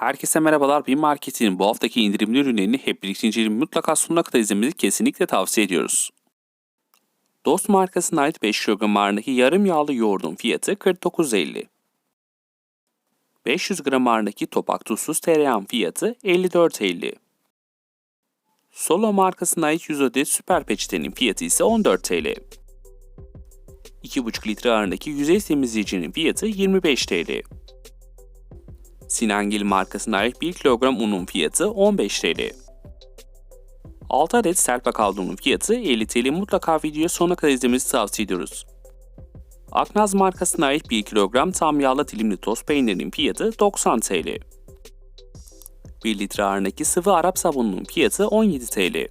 Herkese merhabalar. Bir marketin bu haftaki indirimli ürünlerini hep birlikte inceleyip mutlaka sonuna kadar izlemenizi kesinlikle tavsiye ediyoruz. Dost markasına ait 5 kilogram ağırlığındaki yarım yağlı yoğurdun fiyatı 49.50. 500 gram ağırlığındaki topak tuzsuz tereyağın fiyatı 54.50. Solo markasına ait 100 adet süper peçetenin fiyatı ise 14 TL. 2,5 litre ağırlığındaki yüzey temizleyicinin fiyatı 25 TL. Sinangil markasına ait 1 kilogram unun fiyatı 15 TL. 6 adet serpa kaldırımın fiyatı 50 TL. Mutlaka videoyu sonuna kadar izlemenizi tavsiye ediyoruz. Aknaz markasına ait 1 kilogram tam yağlı dilimli toz peynirinin fiyatı 90 TL. 1 litre ağırlığındaki sıvı Arap sabununun fiyatı 17 TL.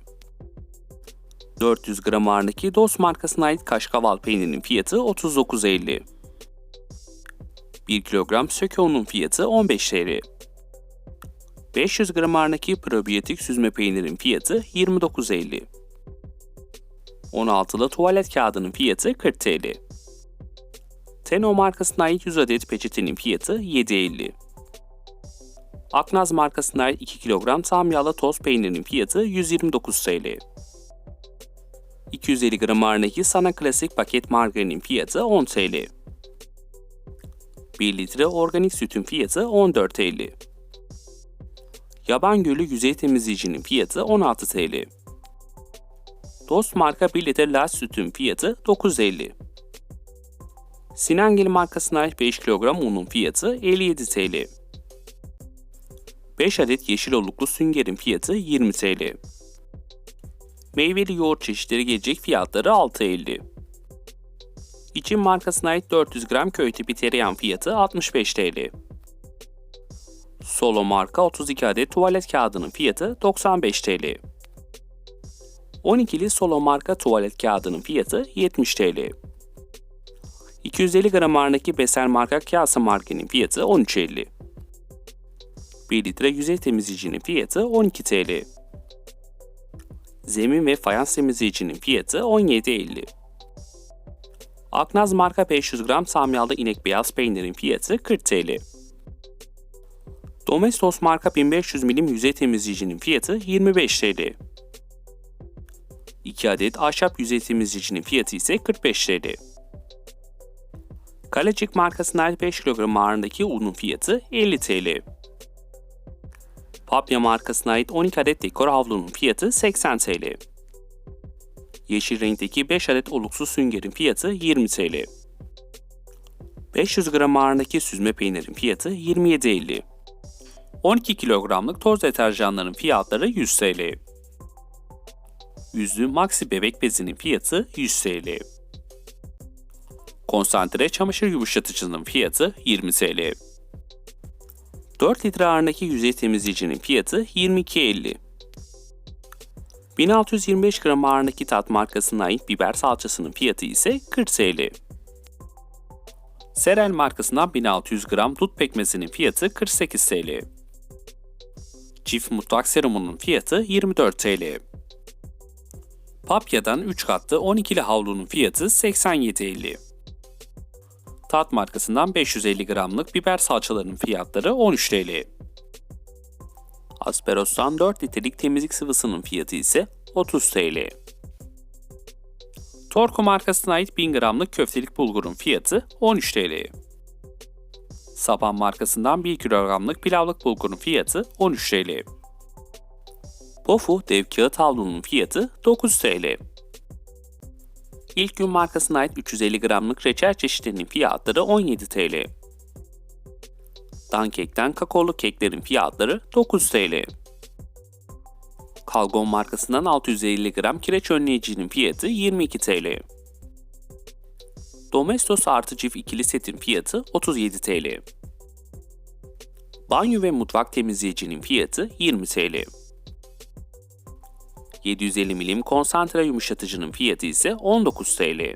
400 gram ağırlığındaki Dost markasına ait kaşkaval peynirinin fiyatı 39.50. 1 kilogram söke unun fiyatı 15 TL. 500 gram ağırlığındaki probiyotik süzme peynirin fiyatı 29.50. 16'lı tuvalet kağıdının fiyatı 40 TL. Teno markasına ait 100 adet peçetenin fiyatı 7.50. Aknaz markasına ait 2 kilogram tam yağlı toz peynirinin fiyatı 129 TL. 250 gram ağırlığındaki Sana Klasik paket margarinin fiyatı 10 TL. 1 litre organik sütün fiyatı 14.50. Yaban Gölü yüzey temizleyicinin fiyatı 16 TL. Dost marka 1 litre laç sütün fiyatı 9.50. Sinangil markasına ait 5 kilogram unun fiyatı 57 TL. 5 adet yeşil oluklu süngerin fiyatı 20 TL. Meyveli yoğurt çeşitleri gelecek fiyatları 6.50. İçin markasına ait 400 gram köy tipi tereyağın fiyatı 65 TL. Solo marka 32 adet tuvalet kağıdının fiyatı 95 TL. 12'li Solo marka tuvalet kağıdının fiyatı 70 TL. 250 gram ağırlığındaki Besel marka kase markenin fiyatı 13.50. 1 litre yüzey temizleyicinin fiyatı 12 TL. Zemin ve fayans temizleyicinin fiyatı 17.50. Aknaz marka 500 gram tam yağlı inek beyaz peynirin fiyatı 40 TL. Domestos marka 1500 milim yüzey temizleyicinin fiyatı 25 TL. 2 adet ahşap yüzey temizleyicinin fiyatı ise 45 TL. Kalecik markasına ait 5 kilogram ağırlığındaki unun fiyatı 50 TL. Papya markasına ait 12 adet dekor havlunun fiyatı 80 TL. Yeşil renkteki 5 adet oluksuz süngerin fiyatı 20 TL. 500 gram ağırlığındaki süzme peynirin fiyatı 27.50. 12 kilogramlık toz deterjanların fiyatları 100 TL. Yüzlü Maxi bebek bezinin fiyatı 100 TL. Konsantre çamaşır yumuşatıcının fiyatı 20 TL. 4 litre ağırlığındaki yüzey temizleyicinin fiyatı 22.50. 1625 gram ağırlığındaki tat markasına ait biber salçasının fiyatı ise 40 TL. Serel markasından 1600 gram dut pekmezinin fiyatı 48 TL. Çift mutfak serumunun fiyatı 24 TL. Papya'dan 3 katlı 12'li havlunun fiyatı 87.50. Tat markasından 550 gramlık biber salçalarının fiyatları 13 TL. Asperos'tan 4 litrelik temizlik sıvısının fiyatı ise 30 TL. Torco markasına ait 1000 gramlık köftelik bulgurun fiyatı 13 TL. Saban markasından 1 kilogramlık pilavlık bulgurun fiyatı 13 TL. Pofu dev kağıt havlunun fiyatı 9 TL. İlk gün markasına ait 350 gramlık reçel çeşitlerinin fiyatları 17 TL. Dankek'ten kakaolu keklerin fiyatları 9 TL. Kalgon markasından 650 gram kireç önleyicinin fiyatı 22 TL. Domestos artı çift ikili setin fiyatı 37 TL. Banyo ve mutfak temizleyicinin fiyatı 20 TL. 750 milim konsantre yumuşatıcının fiyatı ise 19 TL.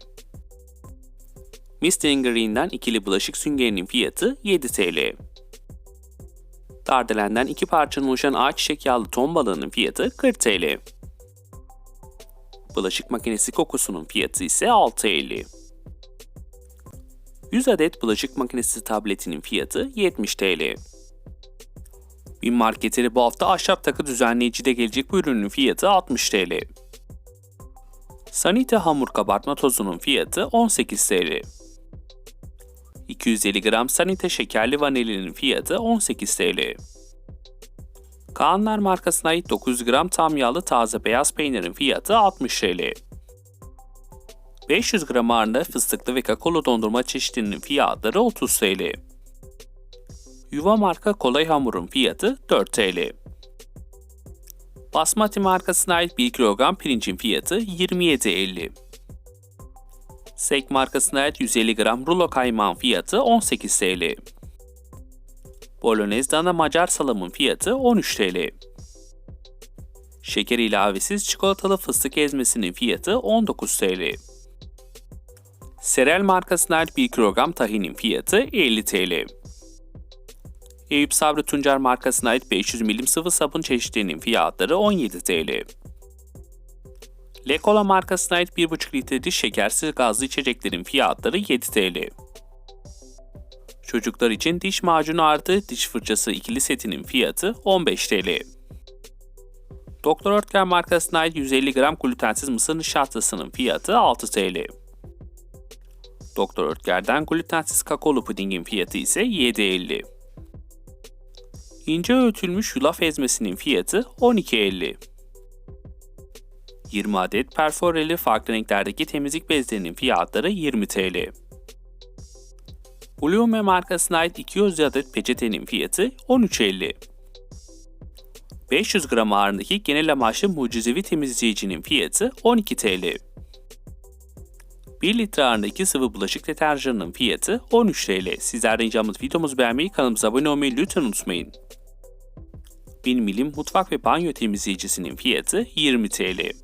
Mr. Green'den ikili bulaşık süngerinin fiyatı 7 TL. Dardelen'den iki parçanın oluşan ağaç çiçek yağlı ton balığının fiyatı 40 TL. Bulaşık makinesi kokusunun fiyatı ise 6.50. 100 adet bulaşık makinesi tabletinin fiyatı 70 TL. Bin marketleri bu hafta ahşap takı düzenleyicide gelecek bu ürünün fiyatı 60 TL. Sanite hamur kabartma tozunun fiyatı 18 TL. 250 gram Sanite şekerli vanilinin fiyatı 18 TL. Kaanlar markasına ait 900 gram tam yağlı taze beyaz peynirin fiyatı 60 TL. 500 gram ağırlığı fıstıklı ve kakaolu dondurma çeşitlerinin fiyatları 30 TL. Yuva marka kolay hamurun fiyatı 4 TL. Basmati markasına ait 1 kilogram pirincin fiyatı 27.50. Sek markasına ait 150 gram rulo kaymağın fiyatı 18 TL. Bolognese dana Macar salamın fiyatı 13 TL. Şeker ilavesiz çikolatalı fıstık ezmesinin fiyatı 19 TL. Serel markasına ait 1 kilogram tahinin fiyatı 50 TL. Eyüp Sabri Tuncer markasına ait 500 milim sıvı sabun çeşitlerinin fiyatları 17 TL. Lekola markasına ait 1,5 litrelik şekersiz gazlı içeceklerin fiyatları 7 TL. Çocuklar için diş macunu artı diş fırçası ikili setinin fiyatı 15 TL. Doktor Oetker markasına ait 150 gram glutensiz mısır nişastasının fiyatı 6 TL. Doktor Oetker'den glutensiz kakaolu pudingin fiyatı ise 7.50. İnce öğütülmüş yulaf ezmesinin fiyatı 12.50. 20 adet perforeli farklı renklerdeki temizlik bezlerinin fiyatları 20 TL. Blume markasına ait 200 adet peçetenin fiyatı 13.50. 500 gram ağırlığındaki genel amaçlı mucizevi temizleyicinin fiyatı 12 TL. 1 litre ağırlığındaki sıvı bulaşık deterjanının fiyatı 13 TL. Sizlerden ricamız videomuzu beğenmeyi, kanalımıza abone olmayı lütfen unutmayın. 1000 milim mutfak ve banyo temizleyicisinin fiyatı 20 TL.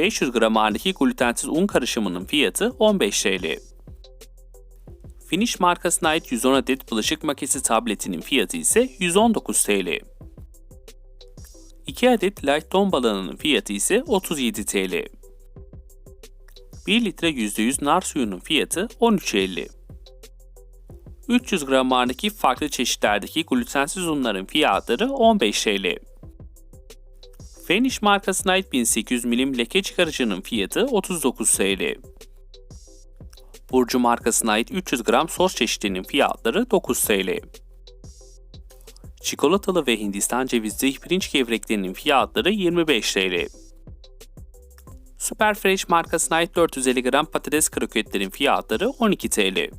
500 gram ağırlığındaki glutensiz un karışımının fiyatı 15 TL. Finish markasına ait 110 adet bulaşık makinesi tabletinin fiyatı ise 119 TL. 2 adet light ton balığının fiyatı ise 37 TL. 1 litre %100 nar suyunun fiyatı 13.50. 300 gram ağırlığındaki farklı çeşitlerdeki glutensiz unların fiyatları 15 TL. Finish markasına ait 1800 milim leke çıkarıcının fiyatı 39 TL. Burcu markasına ait 300 gram sos çeşitlerinin fiyatları 9 TL. Çikolatalı ve Hindistan cevizli pirinç gevreklerinin fiyatları 25 TL. Super Fresh markasına ait 450 gram patates kroketlerin fiyatları 12 TL.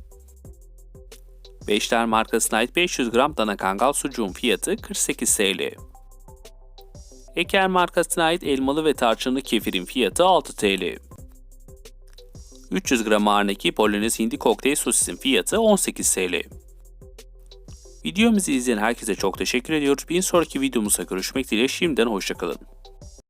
Beşler markasına ait 500 gram dana kangal sucuğun fiyatı 48 TL. Eker markasına ait elmalı ve tarçınlı kefirin fiyatı 6 TL. 300 gram ağırlığındaki Bolognese hindi kokteyl sosisin fiyatı 18 TL. Videomuzu izleyen herkese çok teşekkür ediyoruz. Bir sonraki videomuzda görüşmek dileğiyle şimdiden hoşçakalın.